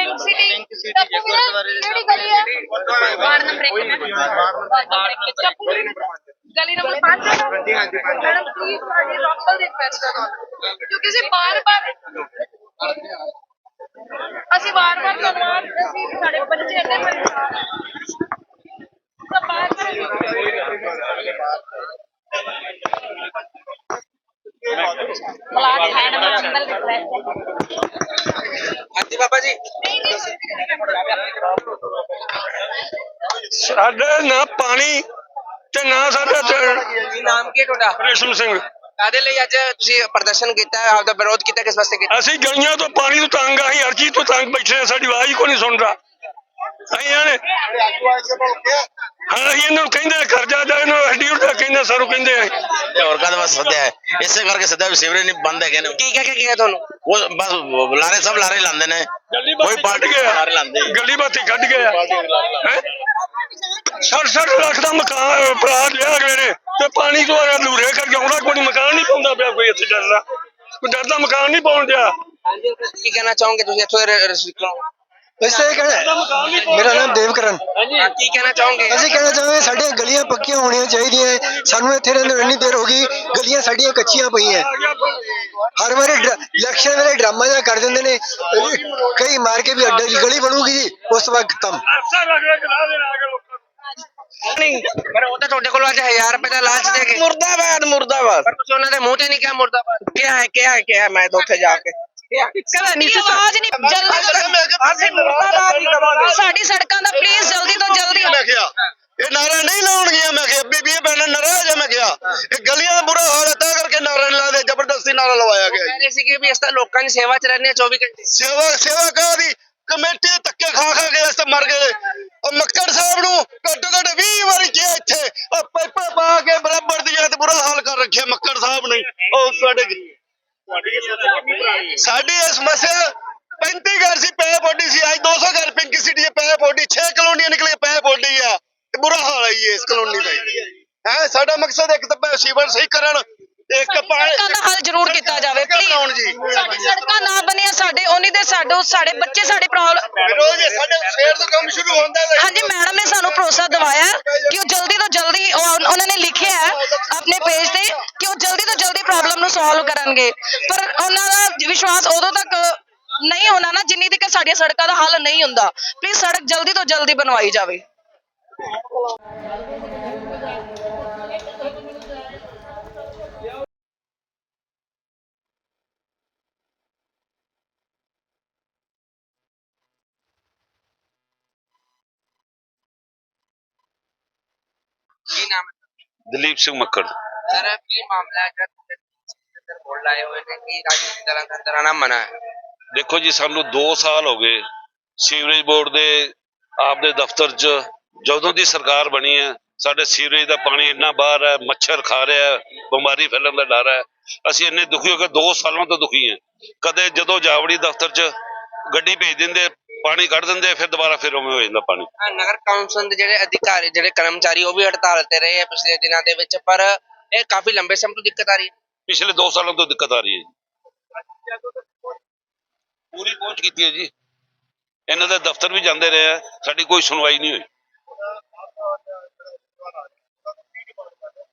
Pink city ਕਿਹੜੀ ਗਲੀ ਹੈ ਵਾਰਡ ਨੰਬਰ 1 ਗਲੀ ਨੰਬਰ 5 ਹਾਂਜੀ ਹਾਂਜੀ ਮੈਡਮ ਪਲੀਜ਼ ਸਾਡੀ ਲੋਕਲ ਰਿਕੁਐਸਟ ਹੈ ਤੁਹਾਨੂੰ ਕਿਉਂਕਿ ਅਸੀਂ ਬਾਰ-ਬਾਰ ਅਸੀਂ ਬਾਰ-ਬਾਰ ਧੰਨਵਾਦ ਅਸੀਂ ਸਾਡੇ ਬੱਚੇ ਇੰਨੇ ਪਰੇਸ਼ਾਨ ਹੈ ਤਾਂ ਬਾਰ-ਬਾਰ ਬਲਾਕ ਹੈਂਡ ਮੈਂ ਅੰਦਰ ਰਿਕੁਐਸਟ ਹਾਂਜੀ ਬਾਬਾ ਜੀ? ਸਾਡੇ ਨਾ ਪਾਣੀ ਤੇ ਨਾ ਸਾਡਾ ਤੇ- ਨਾਮ ਕੀ ਹੈ ਤੁਹਾਡਾ? ਰੇਸ਼ਮ ਸਿੰਘ। ਕਾਦੇ ਲਈ ਅੱਜ ਤੁਸੀਂ ਪ੍ਰਦਰਸ਼ਨ ਕੀਤਾ ਹੈ? ਆਪਦਾ ਵਿਰੋਧ ਕੀਤਾ ਕਿਸ ਵਾਸਤੇ ਕੀਤਾ? ਅਸੀਂ ਗਲੀਆਂ ਤੋਂ ਪਾਣੀ ਤੋਂ ਤੰਗ ਆ ਅਸੀਂ ਹਰ ਚੀਜ਼ ਤੋਂ ਤੰਗ ਬੈਠੇ ਆ ਸਾਡੀ ਆਵਾਜ਼ ਹੀ ਕੋਈ ਨਹੀਂ ਸੁਣਦਾ। ਅਸੀਂ ਆਣੇ। ਹਾਂ ਅਸੀਂ ਇਹਨਾਂ ਕਹਿੰਦੇ ਕਰਜ਼ਾ ਜਾ ਇਹਨੂੰ ਹੱਡੀ ਉੱਡਾ ਕਹਿੰਦੇ ਸਾਨੂੰ ਕਹਿੰਦੇ ਆ। ਤੇ ਹੋਰ ਕਾਹਦੇ ਵਾਸਤੇ ਸੱਦਿਆ ਹੈ? ਇਸੇ ਕਰਕੇ ਸੱਦਿਆ ਵੀ ਸੀਵਰੇਜ ਨਹੀਂ ਬੰਦ ਹੈਗੇ ਨੇ। ਕੀ ਕਹਿ ਕੇ ਗਿਆ ਤੁਹਾਨੂੰ? ਉਹ ਬਸ ਲਾਰੇ ਸਭ ਲਾਰੇ ਲਾਉਂਦੇ ਨੇ। ਗੱਲੀ ਕੋਈ ਬਾਤੀ ਪਾਰਟੀ ਕੱਢ ਲਾਰੇ ਲਾਉਂਦੇ ਗਿਆ ਗੱਲੀ ਬਾਤੀ ਕੱਢ ਗਿਆ। ਹੈਂ? ਸੱਠ ਸੱਠ ਲੱਖ ਦਾ ਮਕਾਨ ਭਰਾ ਲਿਆ ਅਗਲੇ ਨੇ। ਤੇ ਪਾਣੀ ਤੋਂ ਲੂਰੇ ਕਰਕੇ ਆਉਂਦਾ ਕੋਈ ਮਕਾਨ ਨਹੀਂ ਪਾਉਂਦਾ ਪਿਆ ਕੋਈ ਇੱਥੇ ਡਰਦਾ। ਕੋਈ ਡਰਦਾ ਮਕਾਨ ਨਹੀਂ ਪਾਉਣ ਦਿਆ ਕੀ ਕਹਿਣਾ ਚਾਹੋਗੇ ਤੁਸੀਂ? ਇੱਥੋਂ ਦੇ ਰਸਿਕਾਂ ਵੈਸੇ ਇਹ ਕਹਿਣਾ ਮੇਰਾ ਨਾਮ ਦੇਵਕਰਨ। ਕੀ ਕਹਿਣਾ ਚਾਹੋਗੇ? ਅਸੀਂ ਕਹਿਣਾ ਚਾਹਾਂਗੇ ਸਾਡੀਆਂ ਗਲੀਆਂ ਪੱਕੀਆਂ ਹੋਣੀਆਂ ਚਾਹੀਦੀਆਂ ਸਾਨੂੰ ਇੱਥੇ ਰਹਿੰਦੇ ਨੂੰ ਇੰਨੀ ਦੇਰ ਹੋ ਗਈ ਗਲੀਆਂ ਸਾਡੀਆਂ ਕੱਚੀਆਂ ਪਈਆਂ ਹਰ ਵਾਰੀ ਡਰ- ਇਲੈਕਸ਼ਨ ਵੇਲੇ ਡਰਾਮਾ ਜਿਹਾ ਕਰ ਦਿੰਦੇ ਨੇ ਕਈ ਮਾਰ ਕੇ ਵੀ ਅੱਡੇ ਦੀ ਗਲੀ ਬਣੂਗੀ ਜੀ ਉਸ ਤੋਂ ਬਾਅਦ ਖਤਮ। ਨਹੀਂ ਪਰ ਉਹ ਤਾਂ ਤੁਹਾਡੇ ਕੋਲ ਅੱਜ 1000 ਰੁਪਏ ਦਾ ਲਾਲਚ ਦੇ ਕੇ। ਮੁਰਦਾਬਾਦ ਮੁਰਦਾਬਾਦ। ਪਰ ਤੁਸੀਂ ਉਹਨਾਂ ਦੇ ਮੂੰਹ ਤੇ ਨਹੀਂ ਕਿਹਾ ਮੁਰਦਾਬਾਦ। ਕਿਹਾ ਹੈ ਕਿਹਾ ਹੈ ਕਿਹਾ ਹੈ, ਮੈਂ ਤਾਂ ਉੱਥੇ ਜਾ ਕੇ। ਕਦੇ ਨਹੀਂ ਆਵਾਜ਼ ਨਹੀਂ ਜਲਦੀ ਅਸੀਂ ਮੁਰਦਾਬਾਦ ਹੀ ਕਰਾਂਗੇ। ਸਾਡੀ ਸੜਕਾਂ ਦਾ ਪਲੀਜ਼ ਜਲਦੀ ਤੋਂ ਜਲਦੀ ਮੈਂ ਕਿਹਾ ਇਹ ਨਾਰਾ ਨਹੀਂ ਲਾਉਣਗੀਆਂ ਮੈਂ ਕਿਹਾ ਬੀਬੀ ਭੈਣਾਂ ਨਾਰਾਜ਼ ਹੈ ਮੈਂ ਕਿਹਾ। ਇਹ ਗਲੀਆਂ ਦਾ ਬੁਰਾ ਹਾਲ ਹੈ ਤਾਂ ਕਰਕੇ ਨਾਰਾ ਨਹੀਂ ਲਾਦੇ ਜ਼ਬਰਦਸਤੀ ਨਾਰਾ ਲਵਾਇਆ ਗਿਆ ਕਹਿ ਰਹੇ ਸੀ ਕਿ ਵੀ ਇਸ ਤਾਂ ਲੋਕਾਂ ਦੀ ਸੇਵਾ ਚ ਰਹਿੰਦੇ ਆ 24 ਘੰਟੇ। ਸੇਵਾ ਸੇਵਾ ਕਾਹਦੀ ਕਮੇਟੀ ਦੇ ਧੱਕੇ ਖਾ ਖਾ ਕੇ ਇਸ ਤੇ ਮਰ ਗਏ ਉਹ ਮੱਕੜ ਸਾਹਿਬ ਨੂੰ ਘੱਟੋ ਘੱਟ 20 ਵਾਰੀ ਕਿਹਾ ਇੱਥੇ ਉਹ ਪਾਈਪਾਂ ਪਾ ਕੇ ਬਰਾਬਰ ਦੀਆਂ ਤੇ ਬੁਰਾ ਹਾਲ ਕਰ ਰੱਖਿਆ ਮੱਕੜ ਸਾਹਿਬ ਨੇ ਉਹ ਤੁਹਾਡੇ ਸਾਡੀ ਇਹ ਸਮੱਸਿਆ 35 ਘਰ ਸੀ, ਪੈ ਪੋਡੀ ਸੀ। ਅੱਜ 200 ਘਰ ਪਿੰਕੀ ਸਿਟੀ ਦੇ, ਪੈ ਪੋਡੀ। 6 ਕਲੋਨੀਆਂ ਨਿਕਲੇ ਪੈ ਪੋਡੀ ਆ। ਤੇ ਬੁਰਾ ਹਾਲ ਹੈ ਇਸ ਕਲੋਨੀ ਦਾ ਹੈ, ਸਾਡਾ ਮਕਸਦ ਇੱਕ ਤਾਂ ਸੀਵਰ ਸਹੀ ਕਰਨ ਇੱਕ ਪਾਣੀ ਸੜਕਾਂ ਦਾ ਹੱਲ ਜ਼ਰੂਰ ਕੀਤਾ ਜਾਵੇ ਜੀ। ਪਲੀਜ਼ ਸਾਡੀ ਸੜਕਾਂ ਨਾ ਬਣੀਆਂ ਸਾਡੇ ਉਹਨੀ ਦੇ ਸਾਡੇ ਸਾਡੇ ਬੱਚੇ ਸਾਡੇ ਪ੍ਰੋਬਲਮ ਵਿਰੋਧ ਇਹ ਸਾਡੇ ਸ਼ਹਿਰ ਤੋਂ ਕੰਮ ਸ਼ੁਰੂ ਹੁੰਦਾ ਹੈ। ਹਾਂਜੀ ਮੈਡਮ ਨੇ ਸਾਨੂੰ ਭਰੋਸਾ ਦਿਵਾਇਆ ਕਿ ਉਹ ਜਲਦੀ ਤੋਂ ਜਲਦੀ ਉਹ- ਉਹਨਾਂ ਨੇ ਲਿਖਿਆ ਹੈ ਆਪਣੇ ਪੇਜ ਤੇ ਕਿ ਉਹ ਜਲਦੀ ਤੋਂ ਜਲਦੀ ਪ੍ਰੋਬਲਮ ਨੂੰ ਸੋਲਵ ਕਰਨਗੇ। ਪਰ ਉਹਨਾਂ ਦਾ ਵਿਸ਼ਵਾਸ ਉਦੋਂ ਤੱਕ ਨਹੀਂ ਹੋਣਾ ਨਾ ਜਿੰਨੀ ਤੱਕ ਸਾਡੀਆਂ ਸੜਕਾਂ ਦਾ ਹੱਲ ਨਹੀਂ ਹੁੰਦਾ। ਪਲੀਜ਼ ਸੜਕ ਜਲਦੀ ਤੋਂ ਜਲਦੀ ਬਣਵਾਈ ਜਾਵੇ। ਕੀ ਨਾਮ ਹੈ? ਦਲੀਪ ਸਿੰਘ ਮੱਕੜ। ਸਰ ਕੀ ਮਾਮਲਾ ਹੈ ਕਿ ਅੰਦਰ ਬੋਲ ਆਏ ਹੋਏ ਨੇ ਕਿ ਰਾਜਨੀਤੀ ਦਲਾਂ ਦਾ ਅੰਦਰ ਆਣਾ ਮਨਾ ਹੈ। ਦੇਖੋ ਜੀ ਸਾਨੂੰ 2 ਸਾਲ ਹੋ ਗਏ ਸੀਵਰੇਜ ਬੋਰਡ ਦੇ ਆਪਦੇ ਦਫ਼ਤਰ 'ਚ ਜਦੋਂ ਦੀ ਸਰਕਾਰ ਬਣੀ ਹੈ ਸਾਡੇ ਸੀਵਰੇਜ ਦਾ ਪਾਣੀ ਇੰਨਾ ਬਾਹਰ ਹੈ ਮੱਛਰ ਖਾ ਰਿਹਾ ਹੈ ਬਿਮਾਰੀ ਫੈਲਣ ਦਾ ਡਰ ਹੈ। ਅਸੀਂ ਇੰਨੇ ਦੁਖੀ ਹੋ ਕੇ 2 ਸਾਲਾਂ ਤੋਂ ਦੁਖੀ ਹਾਂ। ਕਦੇ ਜਦੋਂ ਜਾਵੜੀ ਦਫ਼ਤਰ 'ਚ ਗੱਡੀ ਭੇਜ ਦਿੰਦੇ ਪਾਣੀ ਕੱਢ ਦਿੰਦੇ ਫਿਰ ਦੁਬਾਰਾ ਫਿਰ ਉਵੇਂ ਹੋ ਜਾਂਦਾ ਪਾਣੀ। ਹਾਂ, ਨਗਰ ਕੌਂਸਲ ਦੇ ਜਿਹੜੇ ਅਧਿਕਾਰੀ ਜਿਹੜੇ ਕਰਮਚਾਰੀ ਉਹ ਵੀ ਹੜਤਾਲ ਤੇ ਰਹੇ ਆ ਪਿਛਲੇ ਦਿਨਾਂ ਦੇ ਵਿੱਚ ਪਰ ਇਹ ਕਾਫੀ ਲੰਬੇ ਸਮੇਂ ਤੋਂ ਦਿੱਕਤ ਆ ਰਹੀ ਹੈ। ਪਿਛਲੇ 2 ਸਾਲਾਂ ਤੋਂ ਦਿੱਕਤ ਆ ਰਹੀ ਹੈ ਜੀ। ਪੂਰੀ ਪਹੁੰਚ ਕੀਤੀ ਹੈ ਜੀ। ਇਹਨਾਂ ਦੇ ਦਫ਼ਤਰ ਵੀ ਜਾਂਦੇ ਰਹੇ ਆ ਸਾਡੀ ਕੋਈ ਸੁਣਵਾਈ ਨਹੀਂ ਹੋਈ।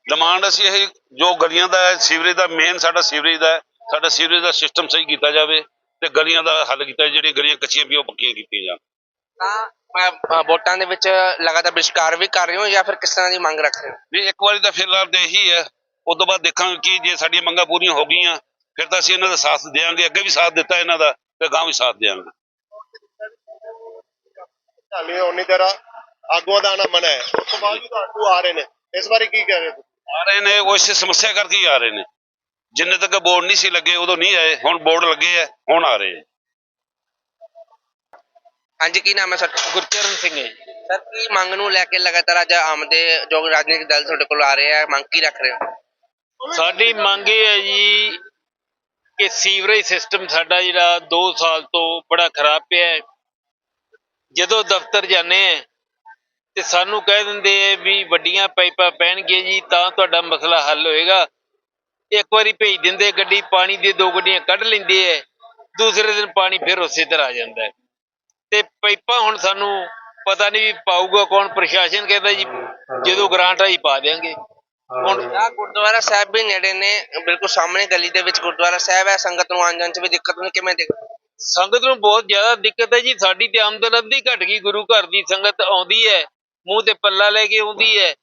ਡਿਮਾਂਡ ਅਸੀਂ ਇਹ ਜੋ ਗਲੀਆਂ ਦਾ ਹੈ, ਸੀਵਰੇਜ ਦਾ ਮੇਨ ਸਾਡਾ ਸੀਵਰੇਜ ਦਾ ਹੈ, ਸਾਡਾ ਸੀਵਰੇਜ ਦਾ ਸਿਸਟਮ ਸਹੀ ਕੀਤਾ ਜਾਵੇ। ਤੇ ਗਲੀਆਂ ਦਾ ਹੱਲ ਕੀਤਾ। ਜਿਹੜੀਆਂ ਗਲੀਆਂ ਕੱਚੀਆਂ ਵੀ ਉਹ ਪੱਕੀਆਂ ਕੀਤੀਆਂ ਜਾਣ। ਤਾਂ ਅ, ਵੋਟਾਂ ਦੇ ਵਿੱਚ ਲਗਾਤਾਰ ਬਹਿਸ਼ਕਾਰ ਵੀ ਕਰ ਰਹੇ ਹੋ ਜਾਂ ਫਿਰ ਕਿਸ ਤਰ੍ਹਾਂ ਦੀ ਮੰਗ ਰੱਖ ਰਹੇ ਹੋ? ਵੀ ਇੱਕ ਵਾਰੀ ਤਾਂ ਫਿਲਹਾਲ ਤੇ ਇਹੀ ਹੈ। ਉਸ ਤੋਂ ਬਾਅਦ ਦੇਖਾਂਗੇ ਕਿ ਜੇ ਸਾਡੀਆਂ ਮੰਗਾਂ ਪੂਰੀਆਂ ਹੋ ਗਈਆਂ ਫਿਰ ਤਾਂ ਅਸੀਂ ਇਹਨਾਂ ਦਾ ਸਾਥ ਦੇਵਾਂਗੇ ਅੱਗੇ ਵੀ ਸਾਥ ਦਿੱਤਾ ਇਹਨਾਂ ਦਾ ਤੇ ਗਾਂ ਵੀ ਸਾਥ ਦੇਵਾਂਗੇ। ਹਾਲੇ ਉਨੀ ਦੇਰ ਆਗੂਆਂ ਦਾ ਆਣਾ ਮਨਾ ਹੈ। ਉਸ ਤੋਂ ਬਾਅਦ ਵੀ ਤੁਹਾਨੂੰ ਆ ਰਹੇ ਨੇ। ਇਸ ਬਾਰੇ ਕੀ ਕਹਿ ਰਹੇ ਹੋ ਆ ਰਹੇ ਨੇ ਉਹ ਇਸੇ ਸਮੱਸਿਆ ਕਰਕੇ ਹੀ ਆ ਰਹੇ ਨੇ। ਜਿੰਨੇ ਤੱਕ ਬੋਰਡ ਨਹੀਂ ਸੀ ਲੱਗੇ ਉਦੋਂ ਨਹੀਂ ਆਏ ਹੁਣ ਬੋਰਡ ਲੱਗੇ ਆ ਹੁਣ ਆ ਰਹੇ ਆ। ਹਾਂਜੀ ਕੀ ਨਾਮ ਹੈ ਸਰ? ਗੁਰਚਰਨ ਸਿੰਘ ਹੈ ਜੀ। ਸਰ ਕੀ ਮੰਗ ਨੂੰ ਲੈ ਕੇ ਲਗਾਤਾਰ ਅੱਜ ਆਮ ਦੇ ਜੋ ਰਾਜਨੀਤਿਕ ਦਲ ਤੁਹਾਡੇ ਕੋਲ ਆ ਰਹੇ ਆ ਮੰਗ ਕੀ ਰੱਖ ਰਹੇ ਹੋ? ਸਾਡੀ ਮੰਗ ਇਹ ਹੈ ਜੀ ਕਿ ਸੀਵਰੇਜ ਸਿਸਟਮ ਸਾਡਾ ਜਿਹੜਾ 2 ਸਾਲ ਤੋਂ ਬੜਾ ਖਰਾਬ ਪਿਆ ਹੈ। ਜਦੋਂ ਦਫ਼ਤਰ ਜਾਂਦੇ ਆ ਤੇ ਸਾਨੂੰ ਕਹਿ ਦਿੰਦੇ ਆ ਵੀ ਵੱਡੀਆਂ ਪਾਈਪਾਂ ਪੈਣਗੀਆਂ ਜੀ ਤਾਂ ਤੁਹਾਡਾ ਮਸਲਾ ਹੱਲ ਹੋਏਗਾ। ਇੱਕ ਵਾਰੀ ਭੇਜ ਦਿੰਦੇ ਗੱਡੀ ਪਾਣੀ ਦੀ ਦੋ ਗੱਡੀਆਂ ਕੱਢ ਲੈਂਦੇ ਐ ਦੂਸਰੇ ਦਿਨ ਪਾਣੀ ਫਿਰ ਉਸੇ ਤਰ੍ਹਾਂ ਆ ਜਾਂਦਾ ਹੈ। ਤੇ ਪਾਈਪਾਂ ਹੁਣ ਸਾਨੂੰ ਪਤਾ ਨਹੀਂ ਵੀ ਪਾਊਗਾ ਕੌਣ ਪ੍ਰਸ਼ਾਸਨ ਕਹਿੰਦਾ ਜੀ ਜਦੋਂ ਗ੍ਰਾਂਟ ਆਈ ਪਾ ਦੇਾਂਗੇ ਹੁਣ ਆ ਗੁਰਦੁਆਰਾ ਸਾਹਿਬ ਵੀ ਨੇੜੇ ਨੇ ਬਿਲਕੁਲ ਸਾਹਮਣੇ ਗਲੀ ਦੇ ਵਿੱਚ ਗੁਰਦੁਆਰਾ ਸਾਹਿਬ ਹੈ ਸੰਗਤ ਨੂੰ ਆਉਣ ਜਾਣ ਚ ਵੀ ਦਿੱਕਤ ਨਹੀਂ ਕਿਵੇਂ ਦੇਖ ਸੰਗਤ ਨੂੰ ਬਹੁਤ ਜ਼ਿਆਦਾ ਦਿੱਕਤ ਹੈ ਜੀ ਸਾਡੀ ਤੇ ਆਮਦਨ ਅੱਧੀ ਘਟ ਗਈ ਗੁਰੂ ਘਰ ਦੀ ਸੰਗਤ ਆਉਂਦੀ ਹੈ ਮੂੰਹ ਤੇ ਪੱਲਾ ਲੈ ਕੇ ਆਉਂਦੀ ਹੈ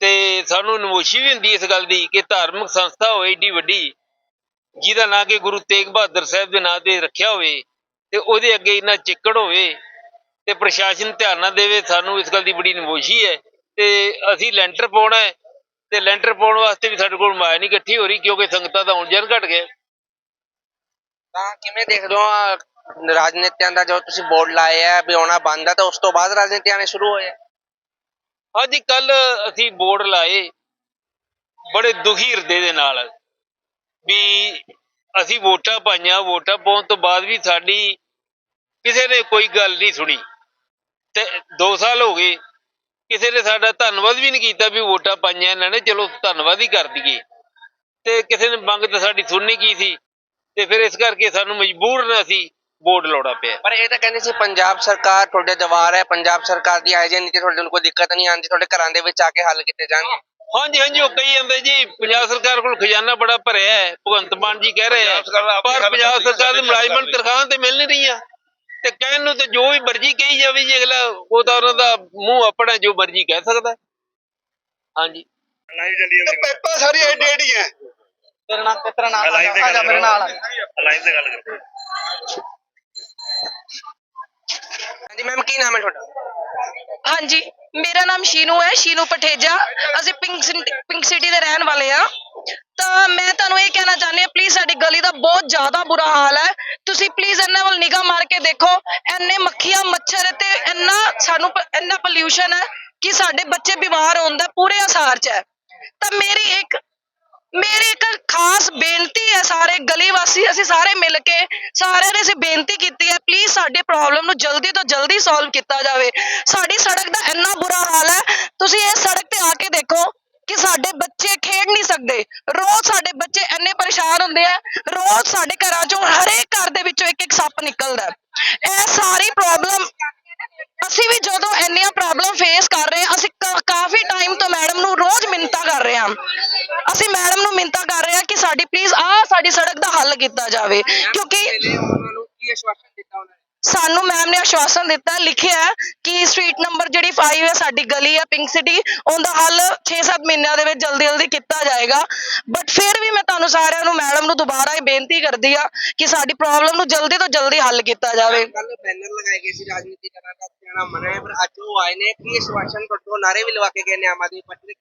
ਤੇ ਸਾਨੂੰ ਨਮੋਸ਼ੀ ਵੀ ਹੁੰਦੀ ਇਸ ਗੱਲ ਦੀ ਕਿ ਧਾਰਮਿਕ ਸੰਸਥਾ ਹੋਵੇ ਏਡੀ ਵੱਡੀ, ਜਿਹਦਾ ਨਾਂ ਕਿ ਗੁਰੂ ਤੇਗ ਬਹਾਦਰ ਸਾਹਿਬ ਦੇ ਨਾਂ ਤੇ ਰੱਖਿਆ ਹੋਵੇ ਤੇ ਉਹਦੇ ਅੱਗੇ ਇੰਨਾ ਚਿੱਕੜ ਹੋਵੇ ਤੇ ਪ੍ਰਸ਼ਾਸਨ ਧਿਆਨ ਨਾ ਦੇਵੇ, ਸਾਨੂੰ ਇਸ ਗੱਲ ਦੀ ਬੜੀ ਨਮੋਸ਼ੀ ਹੈ ਤੇ ਅਸੀਂ ਲੈਂਟਰ ਪਾਉਣਾ ਹੈ ਤੇ ਲੈਂਟਰ ਪਾਉਣ ਵਾਸਤੇ ਵੀ ਸਾਡੇ ਕੋਲ ਮਾਇਆ ਨਹੀਂ ਇਕੱਠੀ ਹੋ ਰਹੀ ਕਿਉਂਕਿ ਸੰਗਤਾਂ ਦਾ ਹੁਣ ਜਨ ਘਟ ਗਿਆ। ਤਾਂ ਕਿਵੇਂ ਦੇਖਦੇ ਹੋ ਰਾਜਨੀਤਿਆਂ ਦਾ ਜੋ ਤੁਸੀਂ ਬੋਰਡ ਲਾਇਆ ਹੈ ਵੀ ਆਉਣਾ ਬੰਦ ਹੈ ਤਾਂ ਉਸ ਤੋਂ ਬਾਅਦ ਰਾਜਨੀਤੀ ਆਣੇ ਸ਼ੁਰੂ ਹੋਏ ਅੱਜ ਕੱਲ ਅਸੀਂ ਬੋਰਡ ਲਾਏ, ਬੜੇ ਦੁਖੀ ਹਿਰਦੇ ਦੇ ਨਾਲ। ਵੀ ਅਸੀਂ ਵੋਟਾਂ ਪਾਈਆਂ, ਵੋਟਾਂ ਪਾਉਣ ਤੋਂ ਬਾਅਦ ਵੀ ਸਾਡੀ ਕਿਸੇ ਨੇ ਕੋਈ ਗੱਲ ਨਹੀਂ ਸੁਣੀ। ਤੇ 2 ਸਾਲ ਹੋ ਗਏ, ਕਿਸੇ ਨੇ ਸਾਡਾ ਧੰਨਵਾਦ ਵੀ ਨਹੀਂ ਕੀਤਾ ਵੀ ਵੋਟਾਂ ਪਾਈਆਂ, ਇਹਨਾਂ ਨੇ ਚਲੋ ਧੰਨਵਾਦ ਹੀ ਕਰ ਦਈਏ। ਤੇ ਕਿਸੇ ਨੇ ਮੰਗ ਤਾਂ ਸਾਡੀ ਸੁਣਨੀ ਕੀ ਸੀ? ਤੇ ਫਿਰ ਇਸ ਕਰਕੇ ਸਾਨੂੰ ਮਜਬੂਰ ਨਾ ਅਸੀਂ ਬੋਰਡ ਲਾਉਣਾ ਪਿਆ ਪਰ ਇਹ ਤਾਂ ਕਹਿੰਦੇ ਸੀ ਪੰਜਾਬ ਸਰਕਾਰ ਤੁਹਾਡੇ ਦਵਾਰ ਹੈ ਪੰਜਾਬ ਸਰਕਾਰ ਦੀ ਆਈ ਨੀਤੀ ਤੁਹਾਡੇ ਨੂੰ ਕੋਈ ਦਿੱਕਤ ਨਹੀਂ ਆਉਂਦੀ ਤੁਹਾਡੇ ਘਰਾਂ ਦੇ ਵਿੱਚ ਆ ਕੇ ਹੱਲ ਕੀਤੇ ਜਾਣਗੇ ਹਾਂਜੀ ਹਾਂਜੀ ਉਹ ਕਹੀ ਜਾਂਦੇ ਜੀ ਪੰਜਾਬ ਸਰਕਾਰ ਕੋਲ ਖਜ਼ਾਨਾ ਬੜਾ ਭਰਿਆ ਹੈ ਭਗਵੰਤ ਮਾਨ ਜੀ ਕਹਿ ਰਹੇ ਆ ਪਰ ਪੰਜਾਬ ਸਰਕਾਰ ਦੇ ਮੁਲਾਜ਼ਮਾਂ ਨੂੰ ਤਨਖਾਹਾਂ ਤੇ ਮਿਲ ਨਹੀਂ ਰਹੀਆਂ। ਤੇ ਕਹਿਣ ਨੂੰ ਤੇ ਜੋ ਵੀ ਮਰਜ਼ੀ ਕਹੀ ਜਾਵੇ ਜੀ ਅਗਲਾ ਉਹ ਤਾਂ ਉਹਨਾਂ ਦਾ ਮੂੰਹ ਆਪਣਾ ਜੋ ਮਰਜ਼ੀ ਕਹਿ ਸਕਦਾ ਹੈ। ਹਾਂਜੀ। ਤੇ ਪੈਪਾਂ ਸਾਰੀਆਂ ਏਡੀ ਏਡੀਆਂ ਹਾਂਜੀ ਮੈਮ ਕੀ ਨਾਮ ਹੈ ਤੁਹਾਡਾ? ਹਾਂਜੀ, ਮੇਰਾ ਨਾਮ ਸ਼ੀਨੂ ਹੈ, ਸ਼ੀਨੂ ਪਠੇਜਾ। ਅਸੀਂ ਪਿੰਕ ਸਿੰ- ਪਿੰਕ ਸਿਟੀ ਦੇ ਰਹਿਣ ਵਾਲੇ ਆ ਤਾਂ ਮੈਂ ਤੁਹਾਨੂੰ ਇਹ ਕਹਿਣਾ ਚਾਹੁੰਦੀ ਹਾਂ ਪਲੀਜ਼ ਸਾਡੀ ਗਲੀ ਦਾ ਬਹੁਤ ਜ਼ਿਆਦਾ ਬੁਰਾ ਹਾਲ ਹੈ। ਤੁਸੀਂ ਪਲੀਜ਼ ਇਹਨਾਂ ਵੱਲ ਨਿਗਾਹ ਮਾਰ ਕੇ ਦੇਖੋ, ਇੰਨੇ ਮੱਖੀਆਂ, ਮੱਛਰ ਤੇ ਇੰਨਾ ਸਾਨੂੰ ਪ- ਇੰਨਾ ਪੋਲਿਊਸ਼ਨ ਹੈ ਕਿ ਸਾਡੇ ਬੱਚੇ ਬਿਮਾਰ ਹੋਣ ਦਾ ਪੂਰੇ ਅਸਾਰ 'ਚ ਹੈ। ਤਾਂ ਮੇਰੀ ਇੱਕ ਮੇਰੀ ਇੱਕ ਖਾਸ ਬੇਨਤੀ ਹੈ ਸਾਰੇ ਗਲੀ ਵਾਸੀ, ਅਸੀਂ ਸਾਰੇ ਮਿਲ ਕੇ ਸਾਰਿਆਂ ਨੇ ਅਸੀਂ ਬੇਨਤੀ ਕੀਤੀ ਹੈ ਪਲੀਜ਼ ਸਾਡੀ ਪ੍ਰੋਬਲਮ ਨੂੰ ਜਲਦੀ ਤੋਂ ਜਲਦੀ ਸੋਲਵ ਕੀਤਾ ਜਾਵੇ। ਸਾਡੀ ਸੜਕ ਦਾ ਇੰਨਾ ਬੁਰਾ ਹਾਲ ਹੈ, ਤੁਸੀਂ ਇਸ ਸੜਕ ਤੇ ਆ ਕੇ ਦੇਖੋ ਕਿ ਸਾਡੇ ਬੱਚੇ ਖੇਡ ਨਹੀਂ ਸਕਦੇ। ਰੋਜ਼ ਸਾਡੇ ਬੱਚੇ ਇੰਨੇ ਪਰੇਸ਼ਾਨ ਹੁੰਦੇ ਆ, ਰੋਜ਼ ਸਾਡੇ ਘਰਾਂ ਚੋਂ ਹਰੇਕ ਘਰ ਦੇ ਵਿੱਚੋਂ ਇੱਕ ਇੱਕ ਸੱਪ ਨਿਕਲਦਾ। ਇਹ ਸਾਰੀ ਪ੍ਰੋਬਲਮ ਅਸੀਂ ਵੀ ਜਦੋਂ ਇੰਨੀਆਂ ਪ੍ਰੋਬਲਮ ਫੇਸ ਕਰ ਰਹੇ ਹਾਂ ਅਸੀਂ ਕਾਫੀ ਟਾਈਮ ਤੋਂ ਮੈਡਮ ਨੂੰ ਰੋਜ਼ ਮਿੰਤਾ ਕਰ ਰਹੇ ਹਾਂ। ਅਸੀਂ ਮੈਡਮ ਨੂੰ ਮਿੰਤਾ ਕਰ ਰਹੇ ਹਾਂ ਕਿ ਸਾਡੀ ਪਲੀਜ਼ ਆਹ ਸਾਡੀ ਸੜਕ ਦਾ ਹੱਲ ਕੀਤਾ ਜਾਵੇ। ਕਿਉਂਕਿ ਸਾਨੂੰ ਮੈਮ ਨੇ ਆਸ਼ਵਾਸਨ ਦਿੱਤਾ, ਲਿਖਿਆ ਕਿ ਸਟਰੀਟ ਨੰਬਰ ਜਿਹੜੀ 5 ਹੈ ਸਾਡੀ ਗਲੀ ਹੈ ਪਿੰਕ ਸਿਟੀ ਉਹਦਾ ਹੱਲ 6-7 ਮਹੀਨਿਆਂ ਦੇ ਵਿੱਚ ਜਲਦੀ ਜਲਦੀ ਕੀਤਾ ਜਾਏਗਾ। ਬਟ ਫਿਰ ਵੀ ਮੈਂ ਤੁਹਾਨੂੰ ਸਾਰਿਆਂ ਨੂੰ ਮੈਡਮ ਨੂੰ ਦੁਬਾਰਾ ਹੀ ਬੇਨਤੀ ਕਰਦੀ ਆ ਕਿ ਸਾਡੀ ਪ੍ਰੋਬਲਮ ਨੂੰ ਜਲਦੀ ਤੋਂ ਜਲਦੀ ਹੱਲ ਕੀਤਾ ਜਾਵੇ। ਕੱਲ ਬੈਨਰ ਲਗਾਏ ਗਏ ਸੀ ਰਾਜਨੀਤੀ ਕਰਨ ਦਾ ਜਾਣਾ ਮਨਾ ਹੈ ਪਰ ਅੱਜ ਉਹ ਆਏ ਨੇ ਕੀ ਆਸ਼ਵਾਸਨ ਤੁਹਾਡੇ ਨਾਰੇ ਵੀ ਲਵਾ ਕੇ ਗਏ ਨੇ ਆਮ ਆਦਮੀ ਪਾਰਟੀ ਦੇ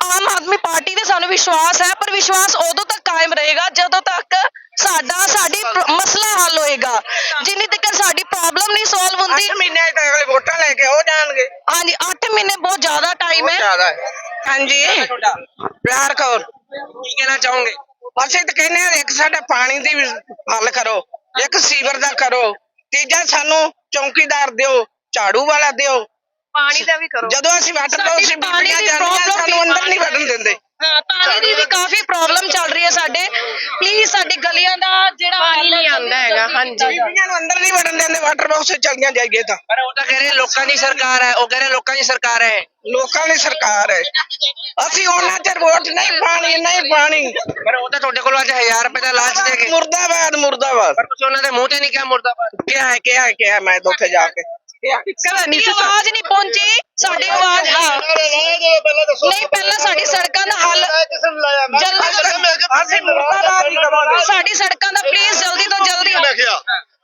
ਆਮ ਆਦਮੀ ਪਾਰਟੀ ਤੇ ਸਾਨੂੰ ਵਿਸ਼ਵਾਸ ਹੈ ਪਰ ਵਿਸ਼ਵਾਸ ਉਦੋਂ ਤੱਕ ਕਾਇਮ ਰਹੇਗਾ ਜਦੋਂ ਤੱਕ ਸਾਡਾ ਸਾਡੀ ਪ੍ਰ- ਮਸਲਾ ਹੱਲ ਹੋਏਗਾ। ਜਿੰਨੀ ਤੱਕ ਸਾਡੀ ਪ੍ਰੋਬਲਮ ਨਹੀਂ ਸੋਲਵ ਹੁੰਦੀ ਮਹੀਨੇ ਤੱਕ ਅਗਲੇ ਵੋਟਾਂ ਲੈ ਕੇ ਹੋ ਜਾਣਗੇ। ਹਾਂਜੀ 8 ਮਹੀਨੇ ਬਹੁਤ ਜ਼ਿਆਦਾ ਟਾਈਮ ਹੈ। ਜ਼ਿਆਦਾ ਹੈ। ਹਾਂਜੀ। ਪਿਆਰ ਕੌਰ। ਕੀ ਕਹਿਣਾ ਚਾਹੋਗੇ? ਅਸੀਂ ਤਾਂ ਕਹਿੰਦੇ ਹਾਂ ਇੱਕ ਸਾਡਾ ਪਾਣੀ ਦੀ ਵੀ ਹੱਲ ਕਰੋ ਇੱਕ ਸੀਵਰ ਦਾ ਕਰੋ। ਤੀਜਾ ਸਾਨੂੰ ਚੌਕੀਦਾਰ ਦਿਓ ਝਾੜੂ ਵਾਲਾ ਦਿਓ ਪਾਣੀ ਦਾ ਵੀ ਕਰੋ। ਜਦੋਂ ਅਸੀਂ ਵਾਟਰ ਤੋਂ ਸਾਡੀ ਅਸੀਂ ਪਾਣੀ ਬੀਬੀਆਂ ਦੀ ਜਾਂਦੀਆਂ problem ਸਾਨੂੰ ਅੰਦਰ ਨਹੀਂ ਵੜਨ ਦਿੰਦੇ। ਹਾਂ ਪਾਣੀ ਦੀ ਵੀ ਕਾਫੀ ਪ੍ਰੋਬਲਮ ਚੱਲ ਰਹੀ ਹੈ ਸਾਡੇ। ਪਲੀਜ਼ ਸਾਡੀ ਗਲੀਆਂ ਦਾ ਜਿਹੜਾ ਪਾਣੀ ਨਹੀਂ ਆਉਂਦਾ ਹੈਗਾ ਹਾਂਜੀ। ਬੀਬੀਆਂ ਨੂੰ ਅੰਦਰ ਨਹੀਂ ਵੜਨ ਦਿੰਦੇ ਵਾਟਰ ਬਾਕਸ ਚਲੀਆਂ ਜਾਈਏ ਤਾਂ। ਪਰ ਉਹ ਤਾਂ ਕਹਿ ਰਹੇ ਲੋਕਾਂ ਦੀ ਸਰਕਾਰ ਹੈ ਉਹ ਕਹਿ ਰਹੇ ਲੋਕਾਂ ਦੀ ਸਰਕਾਰ ਹੈ। ਲੋਕਾਂ ਦੀ ਸਰਕਾਰ ਹੈ। ਅਸੀਂ ਉਹਨਾਂ ਚਿਰ ਵੋਟ ਨਹੀਂ ਪਾਣੀ ਨਹੀਂ ਪਾਣੀ। ਪਰ ਉਹ ਤਾਂ ਤੁਹਾਡੇ ਕੋਲ ਅੱਜ 1000 ਰੁਪਏ ਦਾ ਲਾਲਚ ਦੇ ਕੇ ਮੁਰਦਾਬਾਦ ਮੁਰਦਾਬਾਦ। ਪਰ ਤੁਸੀਂ ਉਹਨਾਂ ਦੇ ਮੂੰਹ ਤੇ ਨਹੀਂ ਕਿਹਾ ਮੁਰਦਾਬਾਦ। ਕਿਹਾ ਹੈ ਕਿਹਾ ਹੈ ਕਿਹਾ ਹੈ ਮੈਂ ਤਾਂ ਉੱਥੇ ਜਾ ਕੇ। ਕਿਹਾ ਸਾਡੀ ਆਵਾਜ਼ ਨਹੀਂ ਪਹੁੰਚੀ। ਸਾਡੀ ਆਵਾਜ਼ ਹਾਂ ਨਾਰੇ ਲਾਇਆ ਜਦੋਂ ਪਹਿਲਾਂ ਦੱਸੋ ਨਹੀਂ ਪਹਿਲਾਂ ਸਾਡੀ ਸੜਕਾਂ ਦਾ ਹੱਲ ਕਿਸ ਨੂੰ ਲਾਇਆ ਮੈਂ ਜਲਦੀ ਮੈਂ ਕਿਹਾ ਅਸੀਂ ਮੁਰਦਾਬਾਦ ਹੀ ਕਰਾਂਗੇ ਸਾਡੀ ਸੜਕਾਂ ਦਾ ਪਲੀਜ਼ ਜਲਦੀ ਤੋਂ ਜਲਦੀ। ਮੈਂ ਕਿਹਾ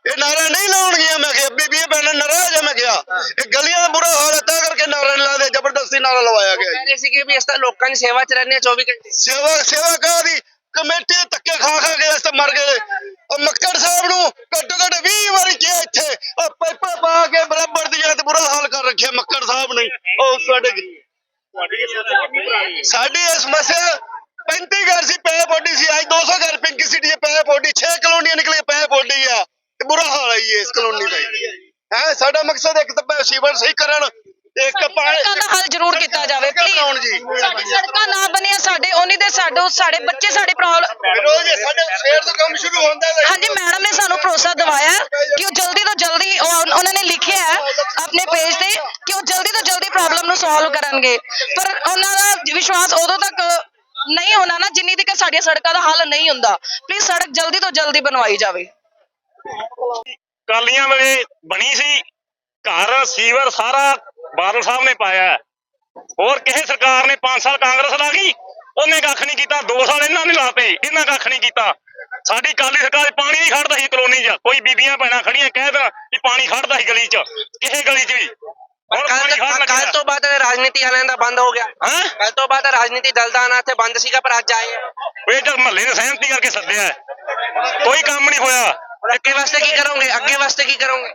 ਇਹ ਨਾਰਾ ਨਹੀਂ ਲਾਉਣਗੀਆਂ ਮੈਂ ਕਿਹਾ ਬੀਬੀ ਇਹ ਪੈਣਾ ਨਾਰਾਜ਼ ਹੈ ਮੈਂ ਕਿਹਾ। ਇਹ ਗਲੀਆਂ ਦਾ ਬੁਰਾ ਹਾਲ ਹੈ ਤਾਂ ਕਰਕੇ ਨਾਰਾ ਨੀ ਲਾਦੇ ਜ਼ਬਰਦਸਤੀ ਨਾਰਾ ਲਵਾਇਆ ਗਿਆ। ਕਹਿ ਰਹੇ ਸੀ ਕਿ ਵੀ ਇਸ ਤਰ੍ਹਾਂ ਲੋਕਾਂ ਦੀ ਸੇਵਾ ਚ ਰਹਿੰਦੇ ਹਾਂ 24 ਘੰਟੇ। ਸੇਵਾ ਸੇਵਾ ਕਾਹਦੀ? ਕਮੇਟੀ ਧੱਕੇ ਖਾ ਖਾ ਕੇ ਇਸ ਤੇ ਮਰ ਗਏ। ਉਹ ਮੱਕੜ ਸਾਹਿਬ ਨੂੰ ਘੱਟੋ ਘੱਟ 20 ਵਾਰੀ ਕਿਹਾ ਇੱਥੇ। ਉਹ ਪਾਈਪਾਂ ਪਾ ਕੇ ਬਰਾਬਰ ਦੀਆਂ ਤੇ ਬੁਰਾ ਹਾਲ ਕਰ ਰੱਖਿਆ ਮੱਕੜ ਸਾਹਿਬ ਨੇ। ਉਹ ਸਾਡੇ ਸਾਡੀ ਇਹ ਸਮੱਸਿਆ 35 ਘਰ ਸੀ ਪੈ ਪੋਡੀ ਸੀ। ਅੱਜ 200 ਘਰ ਪਿੰਕੀ ਸਿਟੀ ਪੈ ਪੋਡੀ। 6 ਕਲੋਨੀਆਂ ਨਿਕਲੇ ਪੈ ਪੋਡੀ ਆ। ਤੇ ਬੁਰਾ ਹਾਲ ਜੀ ਇਸ ਕਲੋਨੀ ਦਾ ਹੈ ਸਾਡਾ ਮਕਸਦ ਇੱਕ ਤਾਂ ਸੀਵਰ ਸਹੀ ਕਰਨ ਇੱਕ ਪਾਣੀ ਦਾ ਹੱਲ ਜ਼ਰੂਰ ਕੀਤਾ ਜਾਵੇ ਬਣਾਉਣ ਜੀ। ਪਲੀਜ਼ ਸਾਡੀ ਸੜਕਾਂ ਨਾ ਬਣੀਆਂ ਸਾਡੇ ਉਹਨੀ ਦੇ ਸਾਡੇ ਸਾਡੇ ਬੱਚੇ ਸਾਡੇ ਪ੍ਰੋਬਲਮ ਰੋਜ਼ ਇਹ ਸਾਡੇ ਸ਼ਹਿਰ ਤੋਂ ਕੰਮ ਸ਼ੁਰੂ ਹੁੰਦਾ ਹੈ। ਹਾਂਜੀ ਮੈਡਮ ਨੇ ਸਾਨੂੰ ਭਰੋਸਾ ਦਿਵਾਇਆ ਕਿ ਉਹ ਜਲਦੀ ਤੋਂ ਜਲਦੀ ਉਹ- ਉਹਨਾਂ ਨੇ ਲਿਖਿਆ ਹੈ ਆਪਣੇ ਪੇਜ ਤੇ ਕਿ ਉਹ ਜਲਦੀ ਤੋਂ ਜਲਦੀ ਪ੍ਰੋਬਲਮ ਨੂੰ ਸੋਲਵ ਕਰਨਗੇ। ਪਰ ਉਹਨਾਂ ਦਾ ਵਿਸ਼ਵਾਸ ਉਦੋਂ ਤੱਕ ਨਹੀਂ ਹੋਣਾ ਨਾ ਜਿੰਨੀ ਤੱਕ ਸਾਡੀਆਂ ਸੜਕਾਂ ਦਾ ਹੱਲ ਨਹੀਂ ਹੁੰਦਾ। ਪਲੀਜ਼ ਸੜਕ ਜਲਦੀ ਤੋਂ ਜਲਦੀ ਬਣਵਾਈ ਜਾਵੇ। ਕਾਲੀਆਂ ਵੇਲੇ ਬਣੀ ਸੀ ਘਰ ਸੀਵਰ ਸਾਰਾ ਬਾਦਲ ਸਾਹਿਬ ਨੇ ਪਾਇਆ ਹੈ। ਹੋਰ ਕਿਸੇ ਸਰਕਾਰ ਨੇ 5 ਸਾਲ ਕਾਂਗਰਸ ਲਾ ਗਈ ਉਹਨੇ ਕੱਖ ਨਹੀਂ ਕੀਤਾ 2 ਸਾਲ ਇਹਨਾਂ ਨੇ ਲਾਤੇ ਇਹਨਾਂ ਕੱਖ ਨਹੀਂ ਕੀਤਾ। ਸਾਡੀ ਕਾਲੀ ਸਰਕਾਰ ਪਾਣੀ ਨਹੀਂ ਖੜਦਾ ਸੀ ਕਲੋਨੀ 'ਚ ਕੋਈ ਬੀਬੀਆਂ ਭੈਣਾਂ ਖੜੀਆਂ ਕਹਿ ਦੇਣ ਕਿ ਪਾਣੀ ਖੜਦਾ ਸੀ ਗਲੀ 'ਚ ਕਿਸੇ ਗਲੀ 'ਚ ਵੀ। ਹੁਣ ਪਾਣੀ ਖੜਨ ਕੱਲ ਲੱਗਿਆ। ਤੋਂ ਬਾਅਦ ਰਾਜਨੀਤੀ ਵਾਲਿਆਂ ਦਾ ਬੰਦ ਹੋ ਗਿਆ। ਹਾਂ? ਕੱਲ ਤੋਂ ਬਾਅਦ ਰਾਜਨੀਤੀ ਦਲ ਦਾ ਆਣਾ ਇੱਥੇ ਬੰਦ ਸੀਗਾ ਪਰ ਅੱਜ ਆਏ ਆ। ਇਹ ਜਦ ਮਹੱਲੇ ਨੇ ਸਹਿਮਤੀ ਕਰਕੇ ਸੱਦਿਆ। ਕੋਈ ਕੰਮ ਨਹੀਂ ਹੋਇਆ। ਅੱਗੇ ਵਾਸਤੇ ਕੀ ਕਰੋਗੇ? ਅੱਗੇ ਵਾਸਤੇ ਕੀ ਕਰੋਗੇ?